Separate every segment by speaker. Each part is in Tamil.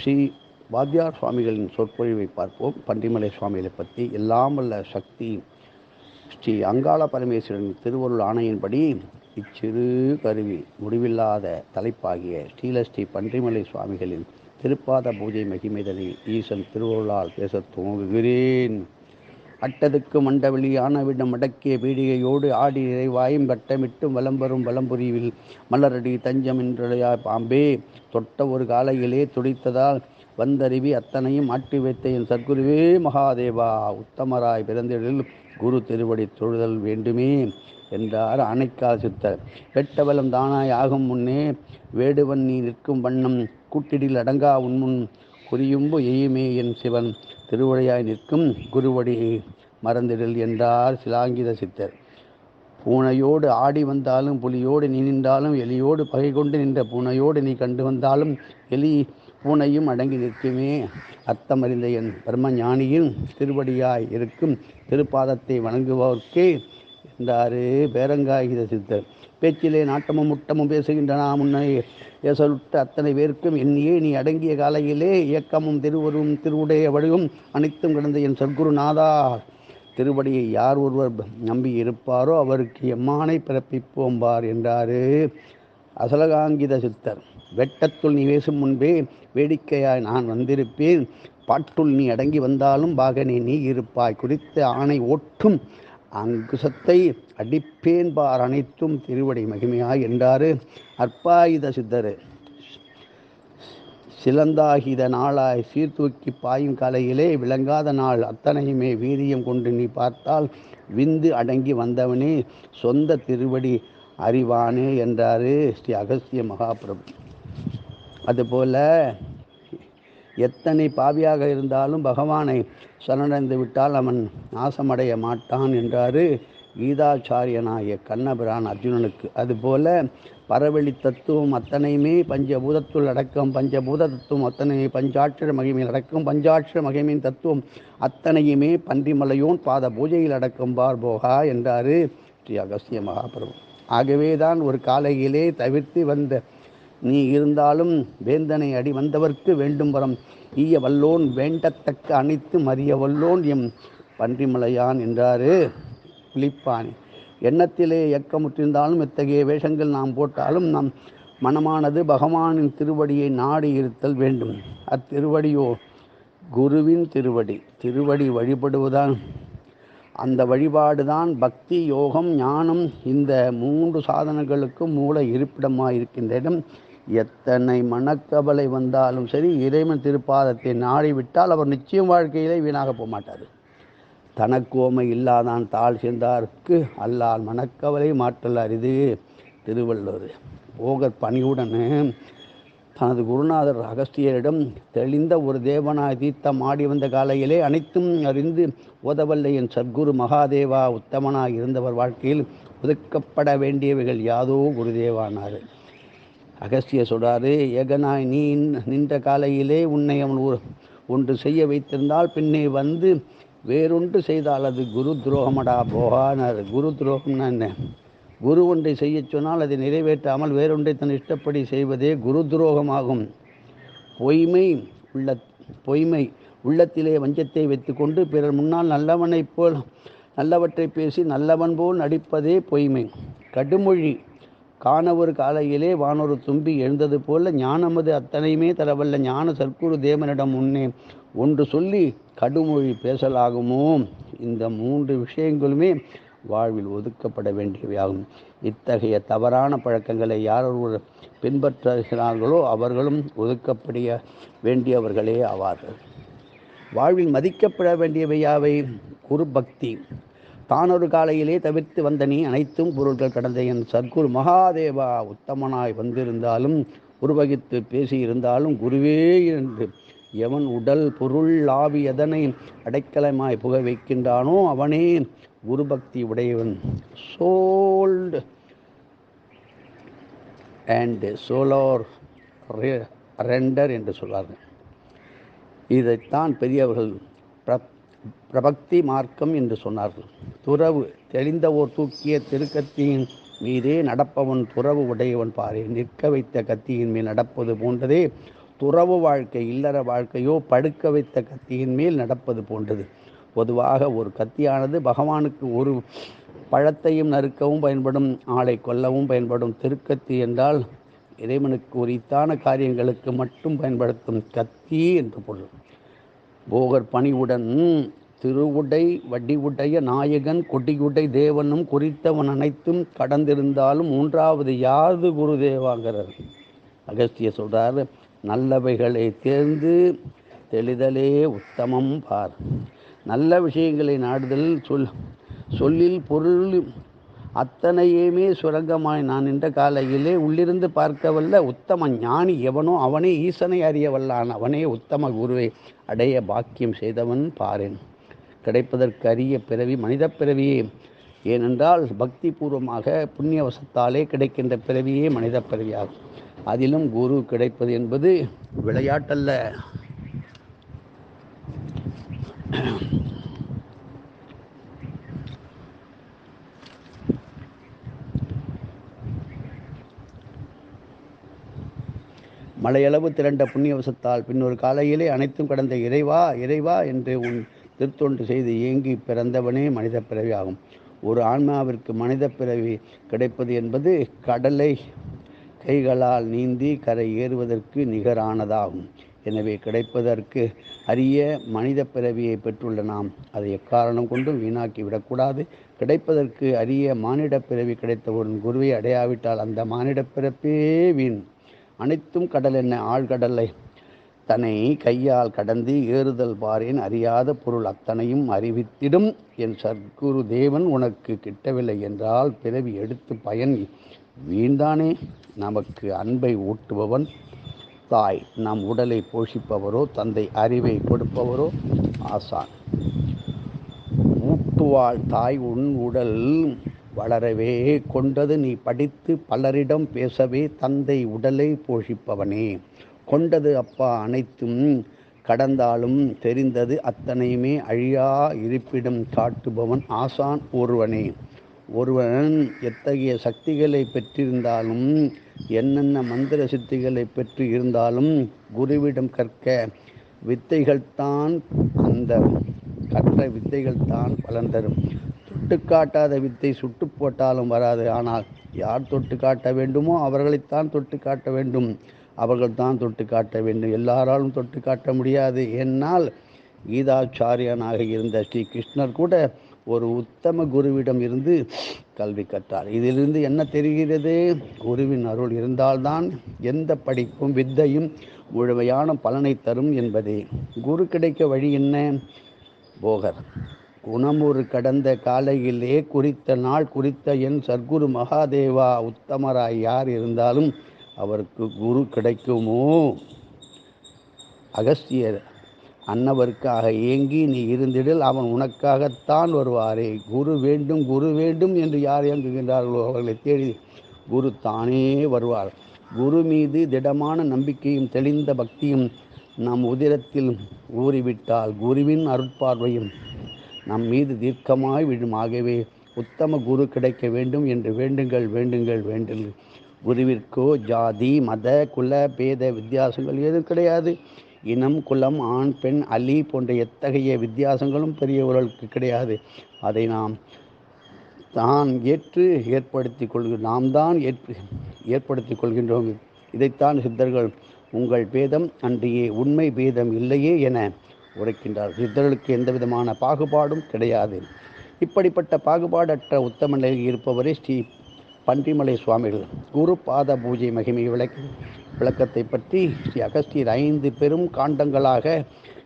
Speaker 1: ஸ்ரீ வாத்தியார் சுவாமிகளின் சொற்பொழிவை பார்ப்போம். பன்றிமலை சுவாமிகளை பற்றி எல்லாம் வல்ல சக்தி ஸ்ரீ அங்காள பரமேஸ்வரன் திருவருள் ஆணையின்படி இச்சிறு கருவி முடிவில்லாத தலைப்பாகிய ஸ்ரீலஸ்ரீ பன்றிமலை சுவாமிகளின் திருப்பாத பூஜை மகிமைதனை ஈசன் திருவருளால் பேசத் துவங்குகிறேன். அட்டதுக்கு மண்டவெளியான விடம் அடக்கிய பீடிகையோடு ஆடி நிறைவாயும் வட்டமிட்டும் வலம்பெறும் வலம்புரிவில். மலரடி தஞ்சம் என்றழையா பாம்பே தொட்ட ஒரு காலையிலே துடித்ததால் வந்தருவி அத்தனையும் ஆட்டி வைத்த என் சத்குருவே மகாதேவா உத்தமராய் பிறந்தெழில் குரு திருவடி தொழுதல் வேண்டுமே என்றார் அணைக்கால் சித்தர். வெட்டவலம் தானாய் ஆகும் முன்னே வேடுவன் நீ நிற்கும் வண்ணம் கூட்டிடில் அடங்கா உன்முன் குறியும்பு எய்யுமே என் சிவன். திருவடியாய் நிற்கும் குருவடி மறந்திடல் என்றார் சிலாங்கித சித்தர். பூனையோடு ஆடி வந்தாலும் புலியோடு நீ நின்றாலும் எலியோடு பகை கொண்டு நின்ற பூனையோடு நீ கண்டு வந்தாலும் எலி பூனையும் அடங்கி நிற்குமே. அர்த்தமறிந்த என் பிரம்ம ஞானியில் திருவடியாய் இருக்கும் திருப்பாதத்தை வணங்குவோர்க்கே என்றாரு பேரங்காகித சித்தர். பேச்சிலே நாட்டமும் முட்டமும் பேசுகின்றன முன்னே ஏசலுட்ட அத்தனை பேருக்கும் எண்ணியே நீ அடங்கிய காலையிலே இயக்கமும் திருவரும் திருவுடைய வழியும் அனைத்தும் கிடந்த என் சத்குருநாதா திருவடியை யார் ஒருவர் நம்பி இருப்பாரோ அவருக்கு எம்மானை பிறப்பிப்போம்பார் என்றாரு. அசலகாங்கித சித்தர் வெட்டத்துள் நீ பேசும் முன்பே வேடிக்கையாய் நான் வந்திருப்பேன். பாட்டுள் நீ அடங்கி வந்தாலும் பாகனே நீ இருப்பாய். குறித்த ஆணை ஓட்டும் அங்குசத்தை அடிப்பேன்பார் அனைத்தும் திருவடி மகிமையாய் என்றாரு அற்பாயுத சித்தர். சிலந்தாகித நாளாய் சீர்தூக்கி பாயும் காலையிலே விளங்காத நாள் அத்தனையுமே வீரியம் கொண்டு நீ பார்த்தால் விந்து அடங்கி வந்தவனே சொந்த திருவடி அறிவானே என்றாரு ஸ்ரீ அகஸ்திய மகாபிரபு. அதுபோல எத்தனை பாவியாக இருந்தாலும் பகவானை சரணடைந்து விட்டால் அவன் நாசமடைய மாட்டான் என்றாரு கீதாச்சாரியனாகிய கண்ணபிரான் அர்ஜுனனுக்கு. அதுபோல பரவெளி தத்துவம் அத்தனையுமே பஞ்சபூதத்துள் அடக்கம் பஞ்சபூத தத்துவம் அத்தனை பஞ்சாட்சர மகிமையில் அடக்கம் பஞ்சாட்சர மகிமையின் தத்துவம் அத்தனையுமே பன்றிமலையோன் பாத பூஜையில் அடக்கம் பார் போகா என்றாரு ஸ்ரீ அகஸ்திய மகாபிரபு. ஆகவே தான் ஒரு காலையிலே தவிர்த்து வந்த நீ இருந்தாலும் வேந்தனை அடி வந்தவர்க்கு வேண்டும் வரம். ஈய வல்லோன் வேண்டத்தக்க அனைத்து மறிய வல்லோன் எம் பன்றிமலையான் என்றாரு பிலிப்பானி எண்ணத்திலே இயக்கமுற்றிருந்தாலும் இத்தகைய வேஷங்கள் நாம் போட்டாலும் நம் மனமானது பகவானின் திருவடியை நாடி இருத்தல் வேண்டும். அத்திருவடியோ குருவின் திருவடி. திருவடி வழிபடுவதான் அந்த வழிபாடுதான் பக்தி யோகம் ஞானம் இந்த மூன்று சாதனங்களுக்கும் மூல இருப்பிடமாக இருக்கின்ற இடம் எத்தனை மனக்கவலை வந்தாலும் சரி இறைவன் திருப்பாதத்தை நாடிவிட்டால் அவர் நிச்சயம் வாழ்க்கையிலே வீணாக போக மாட்டார் தனக்கோமை இல்லாதான் தாழ் சேர்ந்தார்க்கு அல்லால் மனக்கவலை மாற்றலார் இது திருவள்ளுவர். போக பணியுடன் தனது குருநாதர் அகஸ்தியரிடம் தெளிந்த ஒரு தேவனாய் தீர்த்தம் ஆடி வந்த காலையிலே அனைத்தும் அறிந்து ஓதவல்ல என் சத்குரு மகாதேவா உத்தமனாக இருந்தவர் வாழ்க்கையில் ஒதுக்கப்பட வேண்டியவைகள் யாதோ குருதேவானார். அகஸ்திய சொல்றாரு ஏகனாய் நீ நின்ற காலையிலே உன்னை அவன் ஒன்று செய்ய வைத்திருந்தால் பின்னே வந்து வேறொன்று செய்தால் அது குரு துரோகமடா போகானார் குரு துரோகம்னா என்ன? குரு ஒன்றை செய்ய சொன்னால் அதை நிறைவேற்றாமல் வேறொன்றை தன் இஷ்டப்படி செய்வதே குரு துரோகமாகும். பொய்மை உள்ள பொய்மை உள்ளத்திலே வஞ்சத்தை வைத்துக்கொண்டு பிறர் முன்னால் நல்லவனைப் போல் நல்லவற்றை பேசி நல்லவன் போல் நடிப்பதே பொய்மை. கடுமொழி. காணவொரு காலையிலே வானொரு தும்பி எழுந்தது போல ஞானமது அத்தனையுமே தரவல்ல ஞான சர்க்குரு தேவனிடம் முன்னே. ஒன்று சொல்லி கடுமொழி பேசலாகுமோ? இந்த மூன்று விஷயங்களுமே வாழ்வில் ஒதுக்கப்பட வேண்டியவையாகும். இத்தகைய தவறான பழக்கங்களை யார் ஒருவர் பின்பற்றுகிறார்களோ அவர்களும் ஒதுக்கப்படிய வேண்டியவர்களே ஆவார்கள். வாழ்வில் மதிக்கப்பட வேண்டியவையாவை குரு பக்தி தானொரு காலையிலே தவிர்த்து வந்த நீ அனைத்தும் பொருள்கள் கடந்த என் சர்க்குரு மகாதேவா உத்தமனாய் வந்திருந்தாலும் உருவகித்து பேசியிருந்தாலும் குருவே என்று எவன் உடல் பொருள் ஆவி எதனை அடைக்கலமாய் புக வைக்கின்றானோ அவனே குருபக்தி உடையவன். சோல்டு அண்ட் சோலோர் ரெண்டர் என்று சொல்வார்கள். இதைத்தான் பெரியவர்கள் பிரத் பிரபக்தி மார்க்கம் என்று சொன்னார்கள். துறவு தெளிந்த ஓர் தூக்கிய திருக்கத்தியின் மீதே நடப்பவன் துறவு உடையவன் பாரு. நிற்க வைத்த கத்தியின் மேல் நடப்பது போன்றதே துறவு வாழ்க்கை இல்லற வாழ்க்கையோ படுக்க வைத்த கத்தியின் மேல் நடப்பது போன்றது. பொதுவாக ஒரு கத்தியானது பகவானுக்கு ஒரு பழத்தையும் நறுக்கவும் பயன்படும் ஆளை கொல்லவும் பயன்படும் திருக்கத்தி என்றால் இறைவனுக்கு உரித்தான காரியங்களுக்கு மட்டும் பயன்படுத்தும் கத்தி என்று பொருள். போகர் பணிவுடன் திருவுடை வடிவுடைய நாயகன் கொடியுடை தேவனும் குறித்தவன் அனைத்தும் கடந்திருந்தாலும் மூன்றாவது யாது குருதேவாங்கிறார். அகஸ்திய சொல்கிறார் நல்லவைகளை தேர்ந்து தெளிதலே உத்தமம் பார். நல்ல விஷயங்களை நாடுதல் சொல் சொல்லில் பொருள் அத்தனையுமே சுரங்கமாய் நான் நின்ற காலையிலே உள்ளிருந்து பார்க்கவல்ல உத்தம ஞானி எவனோ அவனே ஈசனை அறியவல்லான் அவனே உத்தம குருவை. அடைய பாக்கியம் செய்தவன் பாரேன். கிடைப்பதற்கு அரிய பிறவி மனித பிறவியே. ஏனென்றால் பக்தி பூர்வமாக புண்ணியவசத்தாலே கிடைக்கின்ற பிறவியே மனித பிறவியாகும். அதிலும் குரு கிடைப்பது என்பது விளையாட்டல்ல. மலையளவு திரண்ட புண்ணியவசத்தால் பின்னொரு காலையிலே அனைத்தும் கடந்த இறைவா இறைவா என்று உன் திருத்தொண்டு செய்து ஏங்கி பிறந்தவனே மனித பிறவி ஆகும் ஒரு ஆன்மாவிற்கு மனித பிறவி கிடைப்பது என்பது கடலை கைகளால் நீந்தி கரை ஏறுவதற்கு நிகரானதாகும். எனவே கிடைப்பதற்கு அரிய மனித பிறவியை பெற்றுள்ள நாம் அதை எக்காரணம் கொண்டும் வீணாக்கி விடக்கூடாது. கிடைப்பதற்கு அரிய மானிட பிறவி கிடைத்த ஒரு குருவை அடையாவிட்டால் அந்த மானிட பிறப்பே வீண். அனைத்தும் கடல் என்ன? ஆழ்கடலை தன்னை கையால் கடந்து ஏறுதல் பாரேன். அறியாத பொருள் அத்தனையும் அறிவித்திடும். என் சர்க்குரு தேவன் உனக்கு கிட்டவில்லை என்றால் பிறவி எடுத்து பயன் வீண்தானே? நமக்கு அன்பை ஊட்டுபவன் தாய். நம் உடலை போஷிப்பவரோ தந்தை அறிவை கொடுப்பவரோ ஆசான். ஊட்டுவாள் தாய் உன் உடல் வளரவே கொண்டது நீ படித்து பலரிடம் பேசவே தந்தை உடலை போஷிப்பவனே. கொண்டது அப்பா அனைத்தும் கடந்தாலும் தெரிந்தது அத்தனையுமே அழியா இருப்பிடம் காட்டுபவன் ஆசான் ஒருவனே. ஒருவன் எத்தகைய சக்திகளை பெற்றிருந்தாலும் என்னென்ன மந்திர சித்திகளை பெற்று இருந்தாலும் குருவிடம் கற்க வித்தைகள்தான் அந்த கற்ற வித்தைகள்தான் பலன் தரும். தொட்டு காட்டாத வித்தை சுட்டு போட்டாலும் வராது. ஆனால் யார் தொட்டு காட்ட வேண்டுமோ அவர்களைத்தான் தொட்டு காட்ட வேண்டும். அவர்கள் தான் தொட்டு காட்ட வேண்டும். எல்லாராலும் தொட்டு காட்ட முடியாது. என்னால் கீதாச்சாரியனாக இருந்த ஸ்ரீ கிருஷ்ணர் கூட ஒரு உத்தம குருவிடம் இருந்து கல்வி கற்றார். இதிலிருந்து என்ன தெரிகிறது? குருவின் அருள் இருந்தால்தான் எந்த படிப்பும் வித்தையும் முழுமையான பலனை தரும் என்பதே. குரு கிடைக்க வழி என்ன? போகர். குணமுறு கடந்த காலையிலே குறித்த நாள் குறித்த என் சர்க்குரு மகாதேவா உத்தமராய் யார் இருந்தாலும் அவருக்கு குரு கிடைக்குமோ? அகஸ்தியர் அன்னவருக்காக ஏங்கி நீ இருந்திடில் அவன் உனக்காகத்தான் வருவாரே. குரு வேண்டும் குரு வேண்டும் என்று யார் இயங்குகின்றார்களோ அவர்களை தேடி குரு தானே வருவார். குரு மீது திடமான நம்பிக்கையும் தெளிந்த பக்தியும் நம் உதிரத்தில் ஊறிவிட்டால் குருவின் அருட்பார்வையும் நம் மீது தீர்க்கமாய் விழும். ஆகவே உத்தம குரு கிடைக்க வேண்டும் என்று வேண்டுங்கள் வேண்டுங்கள் வேண்டுங்கள். குருவிற்கோ ஜாதி மத குல பேத வித்தியாசங்கள் ஏதும் கிடையாது. இனம் குலம் ஆண் பெண் அலி போன்ற எத்தகைய வித்தியாசங்களும் பெரியவர்களுக்கு கிடையாது. அதை நாம் தான் ஏற்று ஏற்படுத்தி கொள்கிற நாம் தான் ஏற்று ஏற்படுத்தி கொள்கின்றோம். இதைத்தான் சித்தர்கள் உங்கள் பேதம் அன்றையே உண்மை பேதம் இல்லையே என உரைக்கின்றார் சித்தர்களுக்கு எந்த விதமான பாகுபாடும் கிடையாது. இப்படிப்பட்ட பாகுபாடற்ற உத்தம நிலையில் இருப்பவரே ஸ்ரீ பன்றிமலை சுவாமிகள். குரு பாத பூஜை மகிமை விளக்கு விளக்கத்தை பற்றி ஸ்ரீ அகஸ்தியர் ஐந்து பெரும் காண்டங்களாக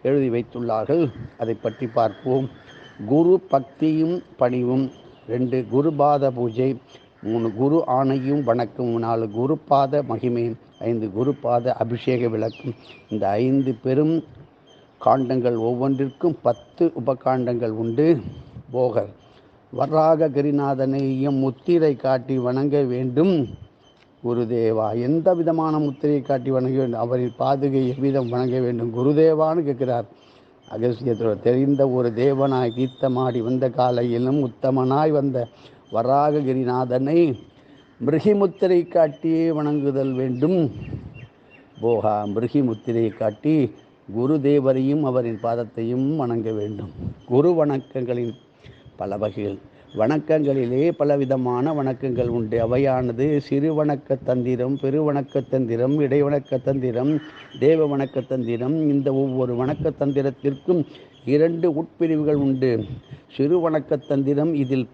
Speaker 1: எழுதி வைத்துள்ளார்கள். அதை பற்றி பார்ப்போம். குரு பக்தியும் பணிவும் ரெண்டு குரு பாத பூஜை மூணு குரு ஆணையும் வணக்கம் நாலு குரு பாத மகிமை ஐந்து குரு பாத அபிஷேக விளக்கம் இந்த ஐந்து பெரும் காண்டங்கள் ஒவ்வொன்றிற்கும் பத்து உபகாண்டங்கள் உண்டு. போகர் வராக கிரிநாதனையும் முத்திரை காட்டி வணங்க வேண்டும். குருதேவா எந்த விதமான முத்திரையை காட்டி வணங்க வேண்டும்? அவரின் பாதுகை எவ்விதம் வணங்க வேண்டும்? குருதேவான்னு கேட்கிறார். அகசியத்தில் தெரிந்த ஒரு தேவனாய் கீர்த்தமாடி வந்த காலையிலும் உத்தமனாய் வந்த வராககிரிநாதனை மிருகிமுத்திரை காட்டியே வணங்குதல் வேண்டும். போகா மிருகிமுத்திரையை காட்டி குரு தேவரையும் அவரின் பாதத்தையும் வணங்க வேண்டும். குரு வணக்கங்களின் பல வகைகள். வணக்கங்களிலே பலவிதமான வணக்கங்கள் உண்டு. அவையானது சிறு வணக்க தந்திரம் பெருவணக்க தந்திரம் இடைவணக்க தந்திரம் தேவ வணக்க தந்திரம். இந்த ஒவ்வொரு வணக்க தந்திரத்திற்கும் இரண்டு உட்பிரிவுகள் உண்டு. சிறு வணக்க தந்திரம் இதில்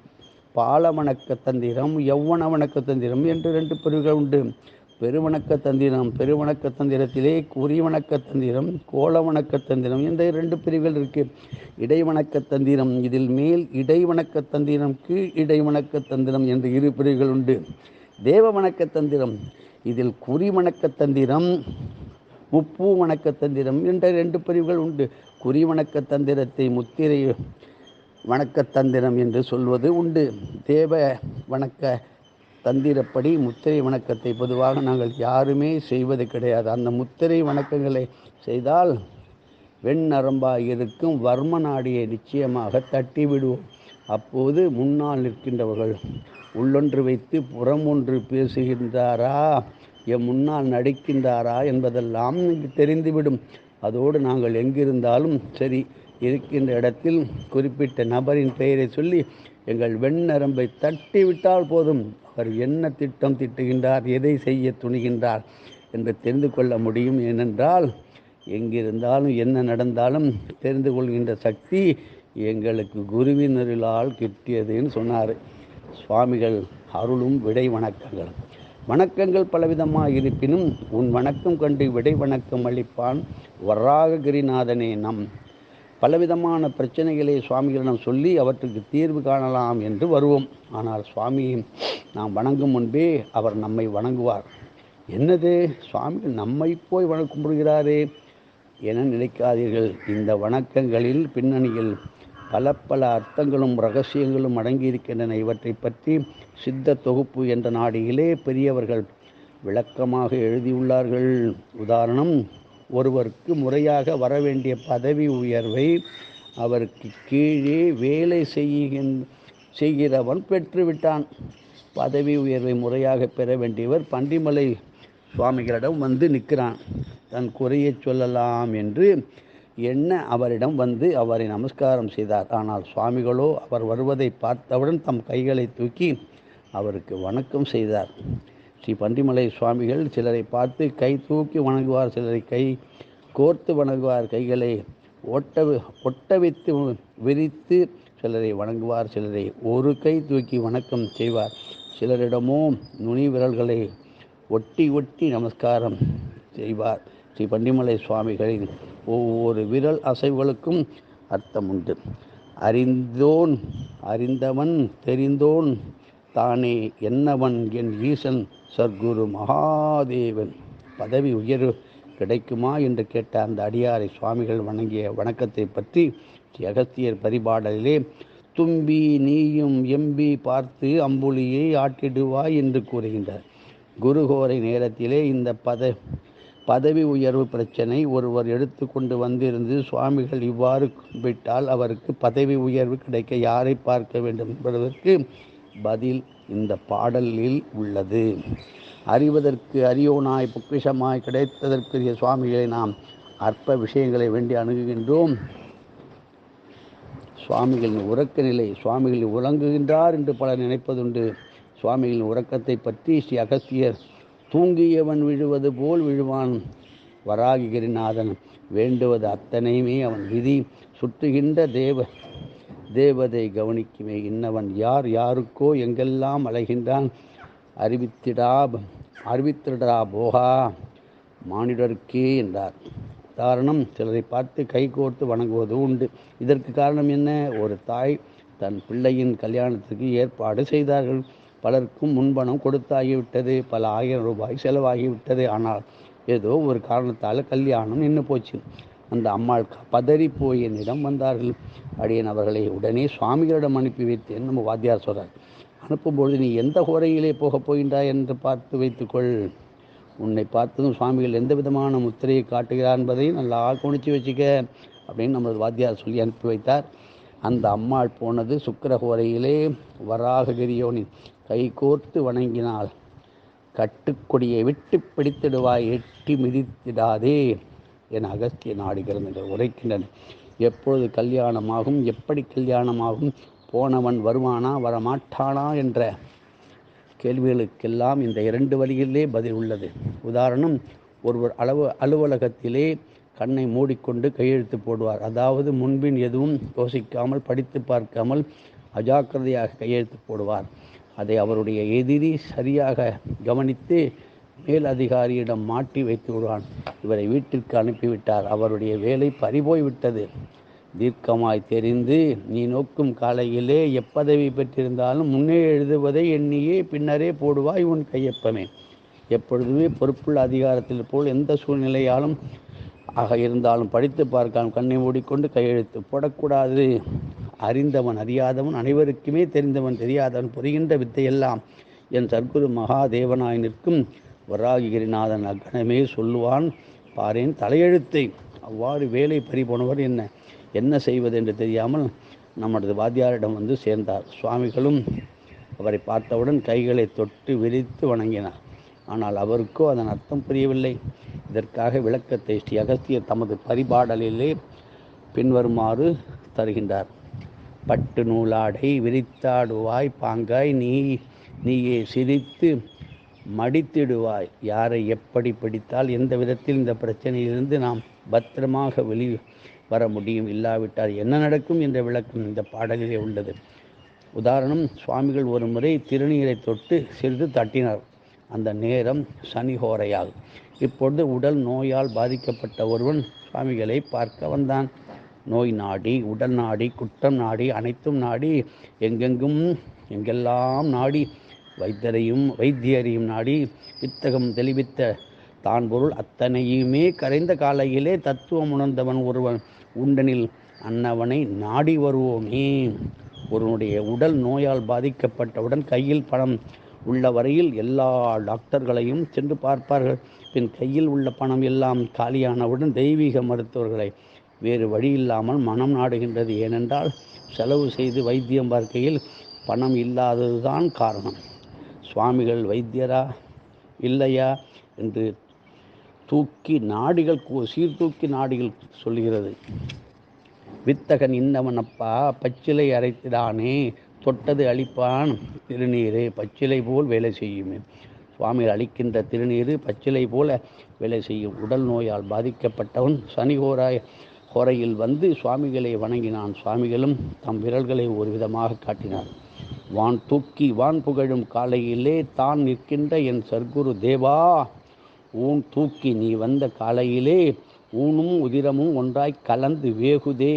Speaker 1: பால வணக்க தந்திரம் யௌவன வணக்க தந்திரம் என்று ரெண்டு பிரிவுகள் உண்டு. பெருவணக்க தந்திரம் பெருவணக்க தந்திரத்திலே குறிவணக்க தந்திரம் கோல வணக்க தந்திரம் இந்த இரண்டு பிரிவுகள் இருக்கு. இடைவணக்க தந்திரம் இதில் மேல் இடைவணக்க தந்திரம் கீழ் இடைவணக்க தந்திரம் என்று இரு பிரிவுகள் உண்டு. தேவ வணக்க தந்திரம் இதில் குறிவணக்க தந்திரம் முப்பூ வணக்க தந்திரம் என்ற ரெண்டு பிரிவுகள் உண்டு. குறிவணக்க தந்திரத்தை முத்திரை வணக்க தந்திரம் என்று சொல்வது உண்டு. தேவ வணக்க தந்திரப்படி முத்திரை வணக்கத்தை பொதுவாக நாங்கள் யாருமே செய்வது கிடையாது. அந்த முத்திரை வணக்கங்களை செய்தால் வெண்ணரம்பாக இருக்கும் வர்ம நாடியை நிச்சயமாக தட்டி விடுவோம் அப்போது முன்னால் நிற்கின்றவர்கள் உள்ளொன்று வைத்து புறம் ஒன்று பேசுகின்றாரா? என் முன்னால் நடிக்கின்றாரா என்பதெல்லாம் தெரிந்துவிடும். அதோடு நாங்கள் எங்கிருந்தாலும் சரி இருக்கின்ற இடத்தில் குறிப்பிட்ட நபரின் பெயரை சொல்லி எங்கள் வெண்ணரம்பை தட்டி விட்டால் போதும். அவர் என்ன திட்டம் திட்டுகின்றார் எதை செய்ய துணிகின்றார் என்று தெரிந்து கொள்ள முடியும். ஏனென்றால் எங்கிருந்தாலும் என்ன நடந்தாலும் தெரிந்து கொள்கின்ற சக்தி எங்களுக்கு குருவினர்களால் கிட்டியதுன்னு சொன்னார். சுவாமிகள் அருளும் விடை வணக்கங்கள். வணக்கங்கள் பலவிதமாக இருப்பினும் உன் வணக்கம் கண்டு விடை வணக்கம் அளிப்பான் வராககிரிநாதனே நம் பலவிதமான பிரச்சனைகளை சுவாமிகளிடம் சொல்லி அவற்றுக்கு தீர்வு காணலாம் என்று வருவோம். ஆனால் சுவாமியை நாம் வணங்கும் முன்பே அவர் நம்மை வணங்குவார். என்னது? சுவாமிகள் நம்மை போய் வணங்க என நினைக்காதீர்கள். இந்த வணக்கங்களில் பின்னணியில் பல பல அர்த்தங்களும் ரகசியங்களும் அடங்கியிருக்கின்றன. இவற்றை பற்றி சித்த தொகுப்பு என்ற நாடியிலே பெரியவர்கள் விளக்கமாக எழுதியுள்ளார்கள். உதாரணம் ஒருவருக்கு முறையாக வர வேண்டிய பதவி உயர்வை அவருக்கு கீழே வேலை செய்கின் செய்கிறவன் பெற்றுவிட்டான். பதவி உயர்வை முறையாக பெற வேண்டியவர் பண்டிமலை சுவாமிகளிடம் வந்து நிற்கிறான். தன் குறையை சொல்லலாம் என்று என்ன அவரிடம் வந்து அவரை நமஸ்காரம் செய்தார். ஆனால் சுவாமிகளோ அவர் வருவதை பார்த்தவுடன் தம் கைகளை தூக்கி அவருக்கு வணக்கம் செய்தார். ஸ்ரீ பண்டிமலை சுவாமிகள் சிலரை பார்த்து கை தூக்கி வணங்குவார் சிலரை கை கோர்த்து வணங்குவார் கைகளை ஒட்ட ஒட்ட வைத்து விரித்து சிலரை வணங்குவார் சிலரை ஒரு கை தூக்கி வணக்கம் செய்வார். சிலரிடமோ நுனி விரல்களை ஒட்டி ஒட்டி நமஸ்காரம் செய்வார். ஸ்ரீ பண்டிமலை சுவாமிகளின் ஒவ்வொரு விரல் அசைவுகளுக்கும் அர்த்தம் உண்டு அறிந்தோன் அறிந்தவன் தெரிந்தோன் தானே என்னவன் என் ஈசன் சர்க்குரு மகாதேவன்? பதவி உயர்வு கிடைக்குமா என்று கேட்ட அந்த அடியாரை சுவாமிகள் வணங்கிய வணக்கத்தை பற்றி ஸ்ரீ அகஸ்தியர் பரிபாடலிலே தும்பி நீயும் எம்பி பார்த்து அம்புலியை ஆட்டிடுவாய் என்று கூறுகின்றார். குருகோரை நேரத்திலே இந்த பத பதவி உயர்வு பிரச்சனை ஒருவர் எடுத்துக்கொண்டு வந்திருந்து சுவாமிகள் இவ்வாறு விட்டால் அவருக்கு பதவி உயர்வு கிடைக்க யாரை பார்க்க வேண்டும் என்பதற்கு பதில் இந்த பாடலில் உள்ளது. அறிவதற்கு அரியோனாய் பொக்கிஷமாய் கிடைத்ததற்குரிய சுவாமிகளை நாம் அற்ப விஷயங்களை வேண்டி அணுகுகின்றோம். சுவாமிகளின் உறக்க நிலை சுவாமிகள் உறங்குகின்றார் என்று பலர் நினைப்பதுண்டு. சுவாமிகளின் உறக்கத்தை பற்றி ஸ்ரீ அகஸ்தியர் தூங்கியவன் விழுவது போல் விழுவான் வராகிகிரிநாதன் வேண்டுவது அத்தனையுமே அவன் விதி. சுற்றுகின்ற தேவ தேவதை கவனிக்குமே. இன்னவன் யார் யாருக்கோ எங்கெல்லாம் அலைகின்றான்? அறிவித்திடா அறிவித்திடா போகா மானிடருக்கே என்றார். உதாரணம் சிலரை பார்த்து கை கோர்த்து வணங்குவது உண்டு. இதற்கு காரணம் என்ன? ஒரு தாய் தன் பிள்ளையின் கல்யாணத்துக்கு ஏற்பாடு செய்தார்கள். பலருக்கும் முன்பணம் கொடுத்தாகிவிட்டது. பல ஆயிரம் ரூபாய் செலவாகிவிட்டது. ஆனால் ஏதோ ஒரு காரணத்தால் கல்யாணம் நின்று போச்சு. அந்த அம்மாள் பதறி போய் என்னிடம் வந்தார்கள். அடியன் அவர்களை உடனே சுவாமிகளிடம் அனுப்பி வைத்தேன் நம்ம வாத்தியார் சொல்கிறார் அனுப்பும்பொழுது நீ எந்த கோரையிலே போகப் போகின்றாய் என்று பார்த்து வைத்துக்கொள். உன்னை பார்த்ததும் சுவாமிகள் எந்த விதமான முத்திரையை காட்டுகிறார் என்பதை நல்லா கவனித்து வச்சுக்க அப்படின்னு நமது வாத்தியார் சொல்லி அனுப்பி வைத்தார். அந்த அம்மாள் போனது சுக்கரகோரையிலே வராககிரியோனின் கை கோர்த்து வணங்கினாள். கட்டுக்கொடியை விட்டு பிடித்திடுவாய் எட்டி மிதித்திடாதே. என அகஸ்திய நாடுகிறது உரைக்கின்றன. எப்பொழுது கல்யாணமாகும் எப்படி கல்யாணமாகும் போனவன் வருவானா வரமாட்டானா என்ற கேள்விகளுக்கெல்லாம் இந்த இரண்டு வழியிலே பதில் உள்ளது. உதாரணம் ஒருவர் அளவு அலுவலகத்திலே கண்ணை மூடிக்கொண்டு கையெழுத்து போடுவார். அதாவது முன்பின் எதுவும் யோசிக்காமல் படித்து பார்க்காமல் அஜாக்கிரதையாக கையெழுத்து போடுவார். அதை அவருடைய எதிரி சரியாக கவனித்து மேல் அதிகாரியிடம் மாட்டி வைத்து விடுவான் இவரை வீட்டிற்கு அனுப்பிவிட்டார். அவருடைய வேலை பறிபோய் விட்டது தீர்க்கமாய் தெரிந்து நீ நோக்கும் காலையிலே எப்பதவி பெற்றிருந்தாலும் முன்னே எழுதுவதை எண்ணியே பின்னரே போடுவாய் உன் கையொப்பமே. எப்பொழுதுமே பொறுப்புள்ள அதிகாரத்தில் போல் எந்த சூழ்நிலையாலும் ஆக இருந்தாலும் படித்து பார்க்காமல் கண்ணை மூடிக்கொண்டு கையெழுத்து போடக்கூடாது. அறிந்தவன் அறியாதவன் அனைவருக்குமே தெரிந்தவன் தெரியாதவன் புரிகின்ற வித்தையெல்லாம் என் சர்க்குரு மகாதேவனாய் நிற்கும். வராகிரிநாதன் அக்கணமே சொல்லுவான் பாரேன் தலையெழுத்தை. அவ்வாறு வேலை பறிபோனவர் என்ன? என்ன செய்வது என்று தெரியாமல் நமது வாத்தியாரிடம் வந்து சேர்ந்தார். சுவாமிகளும் அவரை பார்த்தவுடன் கைகளை தொட்டு விரித்து வணங்கினார். ஆனால் அவருக்கோ அதன் அர்த்தம் புரியவில்லை. இதற்காக விளக்கத்தை ஸ்ரீ அகஸ்தியர் தமது பரிபாடலிலே பின்வருமாறு தருகின்றார். பட்டு நூலாடை விரித்தாடுவாய் பாங்காய் நீ நீயே சிரித்து மடித்திடுவாய். யாரை எப்படி பிடித்தால் எந்த விதத்தில் இந்த பிரச்சனையிலிருந்து நாம் பத்திரமாக வெளி வர முடியும் இல்லாவிட்டால் என்ன நடக்கும் என்ற விளக்கம் இந்த பாடலிலே உள்ளது. உதாரணம் சுவாமிகள் ஒரு முறை திருநீரை தொட்டு சிறிது தட்டினார். அந்த நேரம் சனிஹோரையாகும் இப்பொழுது உடல் நோயால் பாதிக்கப்பட்ட ஒருவன் சுவாமிகளை பார்க்க வந்தான். நோய் நாடி உடல் நாடி குற்றம் நாடி அனைத்தும் நாடி எங்கெங்கும் எங்கெல்லாம் நாடி வைத்தியரையும் வைத்தியரையும் நாடி வித்தகம் தெளிவித்த தான் பொருள் அத்தனையுமே கரைந்த காலையிலே தத்துவம் உணர்ந்தவன் ஒருவன் உண்டனில் அன்னவனை நாடி வருவோமே. ஒருவனுடைய உடல் நோயால் பாதிக்கப்பட்டவுடன் கையில் பணம் உள்ள வரையில் எல்லா டாக்டர்களையும் சென்று பார்ப்பார்கள். பின் கையில் உள்ள பணம் எல்லாம் காலியானவுடன் தெய்வீக மருத்துவர்களை வேறு வழி இல்லாமல் மனம் நாடுகின்றது. ஏனென்றால் செலவு செய்து வைத்தியம் பார்க்கையில் பணம் இல்லாததுதான் காரணம். சுவாமிகள் வைத்தியரா இல்லையா என்று தூக்கி நாடிகள் கூ- சீர்தூக்கி நாடிகள் சொல்கிறது வித்தகன் இன்னவனப்பா பச்சிலை அரைத்திடானே தொட்டது அளிப்பான் திருநீரு பச்சிலை போல் வேலை செய்யுமே. சுவாமிகள் அளிக்கின்ற திருநீரு பச்சிலை போல வேலை செய்யும். உடல் நோயால் பாதிக்கப்பட்டவன் சனி ஹோராய் ஹோரையில் வந்து சுவாமிகளை வணங்கினான். சுவாமிகளும் தம் விரல்களை ஒரு விதமாக காட்டினார் வான் தூக்கி வான் புகழும் காலையிலே தான் நிற்கின்ற என் சர்க்குரு தேவா. ஊன் தூக்கி நீ வந்த காலையிலே ஊனும் உதிரமும் ஒன்றாய் கலந்து வேகுதே.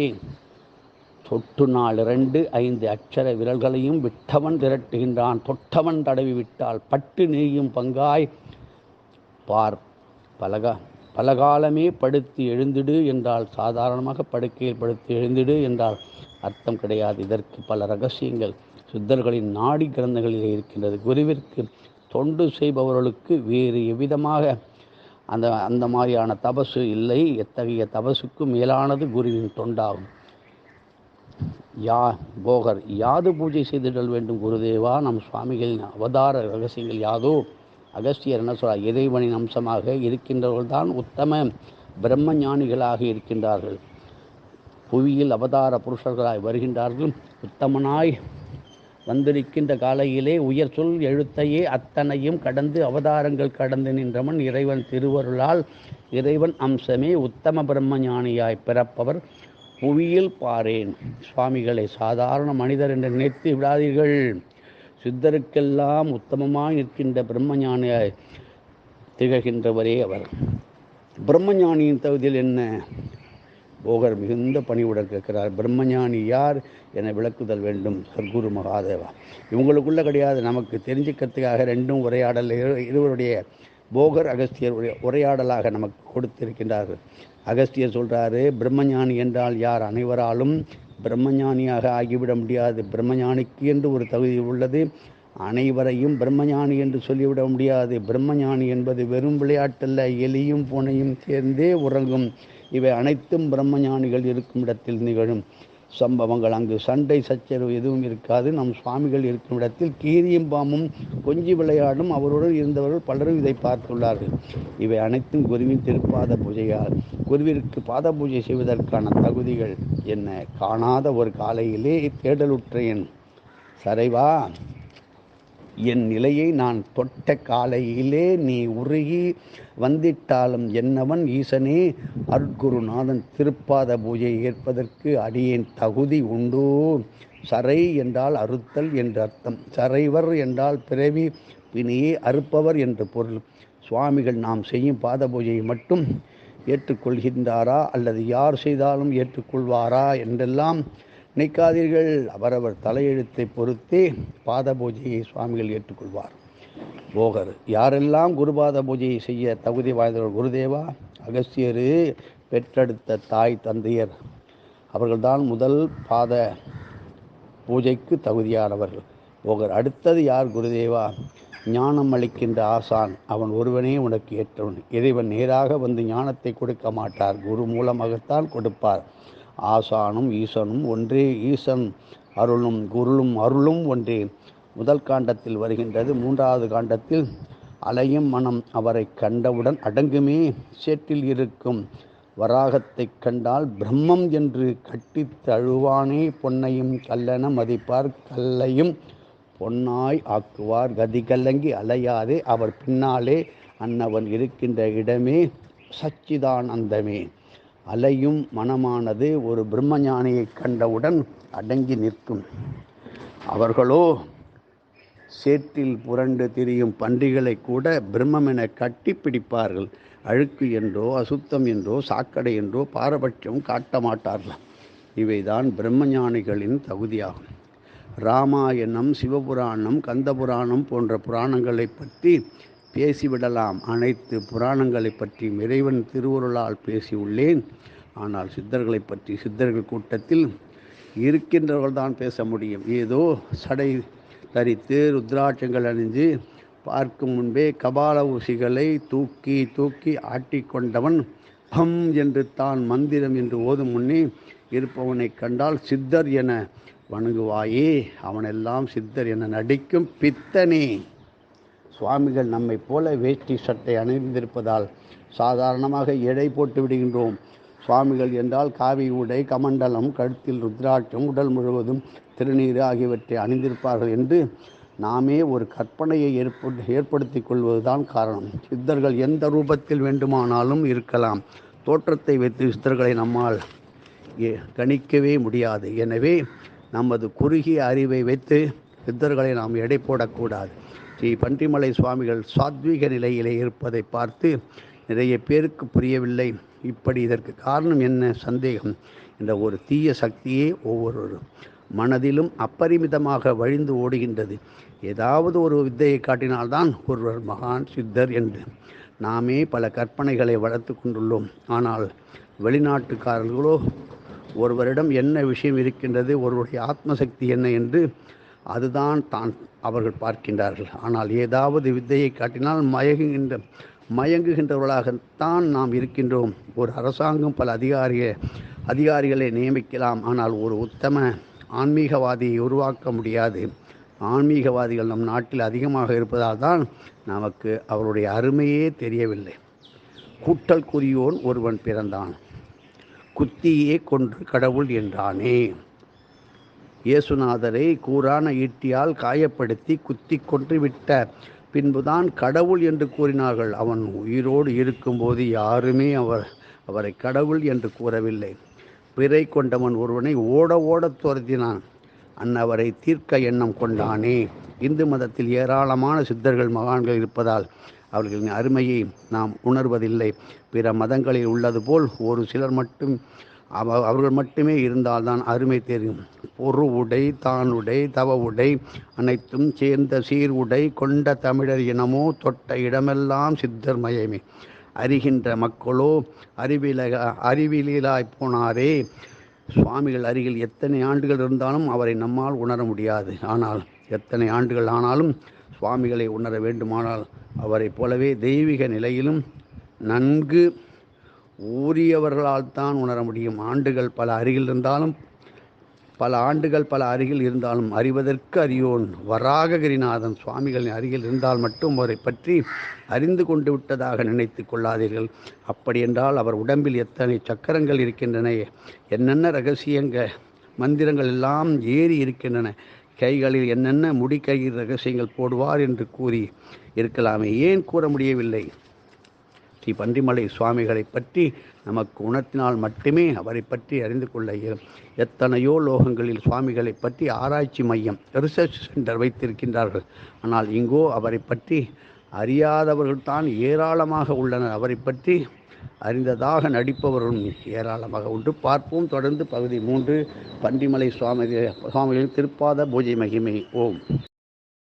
Speaker 1: தொட்டு நாள் இரண்டு ஐந்து அட்சர விரல்களையும் விட்டவன் திரட்டுகின்றான். தொட்டவன் தடவி விட்டால் பட்டு நீயும் பங்காய். பார் பலகா பலகாலமே படுத்து எழுந்திடு என்றால் சாதாரணமாக படுக்கையில் படுத்து எழுந்திடு என்றால் அர்த்தம் கிடையாது. இதற்கு பல ரகசியங்கள். சித்தர்களின் நாடி கிரந்தங்களில் இருக்கின்றது. குருவிற்கு தொண்டு செய்பவர்களுக்கு வேறு எவ்விதமாக அந்த அந்த மாதிரியான தபசு இல்லை. எத்தகைய தபசுக்கும் மேலானது குருவின் தொண்டாகும். யா போகர் யாது பூஜை செய்திடல் வேண்டும் குருதேவா? நம் சுவாமிகளின் அவதார ரகசியங்கள் யாதோ? அகஸ்தியர் என்ன சொல்றார்? இறைவனின் அம்சமாக இருக்கின்றவர்கள் தான் உத்தம பிரம்ம ஞானிகளாக இருக்கின்றார்கள். புவியில் அவதார புருஷர்களாய் வருகின்றார்கள். உத்தமனாய் வந்திருக்கின்ற காலையிலே உயர் சொல் எழுத்தையே அத்தனையும் கடந்து அவதாரங்கள் கடந்து நின்றவன் இறைவன் திருவருளால் இறைவன் அம்சமே உத்தம பிரம்ம ஞானியாய் பிறப்பவர் புவியில் பாரேன். சுவாமிகளை சாதாரண மனிதர் என்று நினைத்து விடாதீர்கள். சித்தருக்கெல்லாம் உத்தமமாக நிற்கின்ற பிரம்மஞானியாய் திகழ்கின்றவரே அவர். பிரம்மஞானியின் தகுதியில் என்ன? போகர் மிகுந்த பணிவுடன் கேட்கிறார் பிரம்மஞானி யார் என விளக்குதல் வேண்டும் சர்க்குரு மகாதேவா. இவங்களுக்குள்ள கிடையாது நமக்கு தெரிஞ்சுக்கிறதுக்காக ரெண்டும் உரையாடல் இருவருடைய போகர் அகஸ்தியர் உரை- உரையாடலாக நமக்கு கொடுத்திருக்கின்றார்கள். அகஸ்தியர் சொல்கிறாரு பிரம்மஞானி என்றால் யார் அனைவராலும் பிரம்மஞானியாக ஆகிவிட முடியாது. பிரம்மஞானிக்கு என்று ஒரு தகுதி உள்ளது அனைவரையும் பிரம்மஞானி என்று சொல்லிவிட முடியாது. பிரம்மஞானி என்பது வெறும் விளையாட்டல்ல எலியும் பூனையும் சேர்ந்தே உறங்கும். இவை அனைத்தும் பிரம்மஞானிகள் இருக்கும் இடத்தில் நிகழும் சம்பவங்கள். அங்கு சண்டை சச்சரவு எதுவும் இருக்காது. நம் சுவாமிகள் இருக்கும் இடத்தில் கீரியும் பாம்பும் கொஞ்சி விளையாடும். அவருடன் இருந்தவர்கள் பலரும் இதை பார்த்துள்ளார்கள். இவை அனைத்தும் குருவின் திருப்பாத பூஜையால். குருவிற்கு பாத பூஜை செய்வதற்கான தகுதிகள் என்ன? காணாத ஒரு காலையிலே தேடலுற்றேன் சரைவா என் நிலையை நான் தொட்ட காலையிலே நீ உருகி வந்திட்டாலும் என்னவன் ஈசனே? அருட்குருநாதன் திருப்பாத பூஜை ஏற்பதற்கு அடியேன் தகுதி உண்டோ. சரை என்றால் அறுத்தல் என்று அர்த்தம். சரைவர் என்றால் பிறவி பிணியே அறுப்பவர் என்று பொருள். சுவாமிகள் நாம் செய்யும் பாத பூஜையை மட்டும் ஏற்றுக்கொள்கின்றாரா அல்லது யார் செய்தாலும் ஏற்றுக்கொள்வாரா என்றெல்லாம் நினைக்காதீர்கள். அவரவர் தலையெழுத்தை பொறுத்தே பாத பூஜையை சுவாமிகள் ஏற்றுக்கொள்வார். போகர் யாரெல்லாம் குருபாத பூஜையை செய்ய தகுதி வாய்ந்தவர் குருதேவா அகஸ்தியரு பெற்றெடுத்த தாய் தந்தையர். அவர்கள்தான் முதல் பாத பூஜைக்கு தகுதியானவர்கள். போகர் அடுத்தது யார் குருதேவா? ஞானம் அளிக்கின்ற ஆசான். அவன் ஒருவனே உனக்கு ஏற்றவன். இறைவன் நேராக வந்து ஞானத்தை கொடுக்க மாட்டார். குரு மூலமாகத்தான் கொடுப்பார். ஆசானும் ஈசனும் ஒன்றே ஈசன் அருளும் குருளும் அருளும் ஒன்றே. முதல் காண்டத்தில் வருகின்றது மூன்றாவது காண்டத்தில் அலையும் மனம் அவரை கண்டவுடன் அடங்குமே சேற்றில் இருக்கும் வராகத்தை கண்டால் பிரம்மம் என்று கட்டித் தழுவானே பொன்னையும் கல்லென மதிப்பார் கல்லையும் பொன்னாய் ஆக்குவார். கதி கலங்கி அலையாதே அவர் பின்னாலே அன்னவன் இருக்கின்ற இடமே சச்சிதானந்தமே. அலையும் மனமானது ஒரு பிரம்மஞானியை கண்டவுடன் அடங்கி நிற்கும். அவர்களோ சேற்றில் புரண்டு திரியும் பன்றிகளை கூட பிரம்மம் என கட்டி பிடிப்பார்கள். அழுக்கு என்றோ அசுத்தம் என்றோ சாக்கடை என்றோ பாரபட்சம் காட்ட மாட்டார்கள். இவைதான் பிரம்மஞானிகளின் தகுதியாகும். ராமாயணம் சிவபுராணம் கந்தபுராணம் போன்ற புராணங்களை பற்றி பேசிவிடலாம். அனைத்து புராணங்களை பற்றி இறைவன் திருவுருளால் பேசியுள்ளேன். ஆனால் சித்தர்களை பற்றி சித்தர்கள் கூட்டத்தில் இருக்கின்றவர்கள் தான் பேச முடியும். ஏதோ சடை தரித்து ருத்ராட்சங்கள் அணிந்து பார்க்கும் முன்பே கபால ஊசிகளை தூக்கி தூக்கி ஆட்டிக்கொண்டவன் பம் என்று தான் மந்திரம் என்று ஓதும் முன்னே இருப்பவனை கண்டால் சித்தர் என வணங்குவாயே. அவனெல்லாம் சித்தர் என நடிக்கும் பித்தனே. சுவாமிகள் நம்மை போல வேஷ்டி சட்டை அணிந்திருப்பதால் சாதாரணமாக எடை போட்டு விடுகின்றோம். சுவாமிகள் என்றால் காவி உடை கமண்டலம் கழுத்தில் ருத்ராட்சம் உடல் முழுவதும் திருநீர் ஆகியவற்றை அணிந்திருப்பார்கள் என்று நாமே ஒரு கற்பனையை ஏற்படு ஏற்படுத்தி கொள்வதுதான் காரணம். சித்தர்கள் எந்த ரூபத்தில் வேண்டுமானாலும் இருக்கலாம். தோற்றத்தை வைத்து சித்தர்களை நம்மால் கணிக்கவே முடியாது. எனவே நமது குறுகிய அறிவை வைத்து சித்தர்களை நாம் எடை போடக்கூடாது. ஸ்ரீ பன்றிமலை சுவாமிகள் சாத்வீக நிலையிலே இருப்பதை பார்த்து நிறைய பேருக்கு புரியவில்லை. இப்படி இதற்கு காரணம் என்ன? சந்தேகம். என்ற ஒரு தீய சக்தியே ஒவ்வொரு மனதிலும் அப்பரிமிதமாக வழிந்து ஓடுகின்றது. ஏதாவது ஒரு வித்தையை காட்டினால்தான் ஒருவர் மகான் சித்தர் என்று நாமே பல கற்பனைகளை வளர்த்து கொண்டுள்ளோம். ஆனால் வெளிநாட்டுக்காரர்களோ ஒருவரிடம் என்ன விஷயம் இருக்கின்றது? ஒருவருடைய ஆத்மசக்தி என்ன என்று அதுதான் தான் அவர்கள் பார்க்கின்றார்கள். ஆனால் ஏதாவது வித்தையை காட்டினால் மயங்குகின்ற மயங்குகின்றவர்களாகத்தான் நாம் இருக்கின்றோம். ஒரு அரசாங்கம் பல அதிகாரிய அதிகாரிகளை நியமிக்கலாம். ஆனால் ஒரு உத்தம ஆன்மீகவாதியை உருவாக்க முடியாது. ஆன்மீகவாதிகள் நம் நாட்டில் அதிகமாக இருப்பதால் தான் நமக்கு அவருடைய அருமையே தெரியவில்லை. கூட்டல் குறியோன் ஒருவன் பிறந்தான். குத்தியே கொன்று கடவுள் என்றானே. இயேசுநாதரை கூரான ஈட்டியால் காயப்படுத்தி குத்தி கொன்று விட்ட பின்புதான் கடவுள் என்று கூறினார்கள். அவன் உயிரோடு இருக்கும்போது யாருமே அவர் அவரை கடவுள் என்று கூறவில்லை. பிறை கொண்டவன் ஒருவனை ஓட ஓடத் துரத்தினான். அன்னவரை தீர்க்க எண்ணம் கொண்டானே? இந்து மதத்தில் ஏராளமான சித்தர்கள் மகான்கள் இருப்பதால் அவர்களின் அருமையை நாம் உணர்வதில்லை. பிற மதங்களில் உள்ளது போல் ஒரு சிலர் மட்டும் அவர்கள் மட்டுமே இருந்தால்தான் அருமை தெரியும். பொறு உடை தானுடை தவ உடை அனைத்தும் சேர்ந்த சீர் உடை கொண்ட தமிழர் இனமோ தொட்ட இடமெல்லாம் சித்தர் மயமே. அறிகின்ற மக்களோ அறிவிலக அறிவிலாய் போனாரே. சுவாமிகள் அருகில் எத்தனை ஆண்டுகள் இருந்தாலும் அவரை நம்மால் உணர முடியாது. ஆனால் எத்தனை ஆண்டுகள் ஆனாலும் சுவாமிகளை உணர வேண்டுமானால் அவரைப் போலவே தெய்வீக நிலையிலும் நன்கு ஊறியவர்களால் தான் உணர முடியும். ஆண்டுகள் பல அருகில் இருந்தாலும் பல ஆண்டுகள் பல அருகில் இருந்தாலும் அறிவதற்கு அறியோன் வராககிரிநாதன் சுவாமிகளின் அருகில் இருந்தால் மட்டும் அவரை பற்றி அறிந்து கொண்டு விட்டதாக நினைத்து கொள்ளாதீர்கள். அப்படியென்றால் அவர் உடம்பில் எத்தனை சக்கரங்கள் இருக்கின்றன என்னென்ன ரகசியங்க மந்திரங்கள் எல்லாம் ஏறி இருக்கின்றன கைகளில் என்னென்ன முடிக்கையில் ரகசியங்கள் போடுவார் என்று கூறி இருக்கலாமே. ஏன் கூற முடியவில்லை? ஸ்ரீ பன்றிமலை சுவாமிகளை பற்றி நமக்கு உணர்த்தினால் மட்டுமே அவரை பற்றி அறிந்து கொள்ள இயலும். எத்தனையோ லோகங்களில் சுவாமிகளை பற்றி ஆராய்ச்சி மையம் ரிசர்ச் சென்டர் வைத்திருக்கின்றார்கள். ஆனால் இங்கோ அவரை பற்றி அறியாதவர்கள்தான் ஏராளமாக உள்ளனர். அவரை பற்றி அறிந்ததாக நடிப்பவர்களும் ஏராளமாக உண்டு. பார்ப்போம். தொடர்ந்து பகுதி மூன்று பண்டிமலை சுவாமி சுவாமிகளின் திருப்பாத பூஜை மகிமை. ஓம்.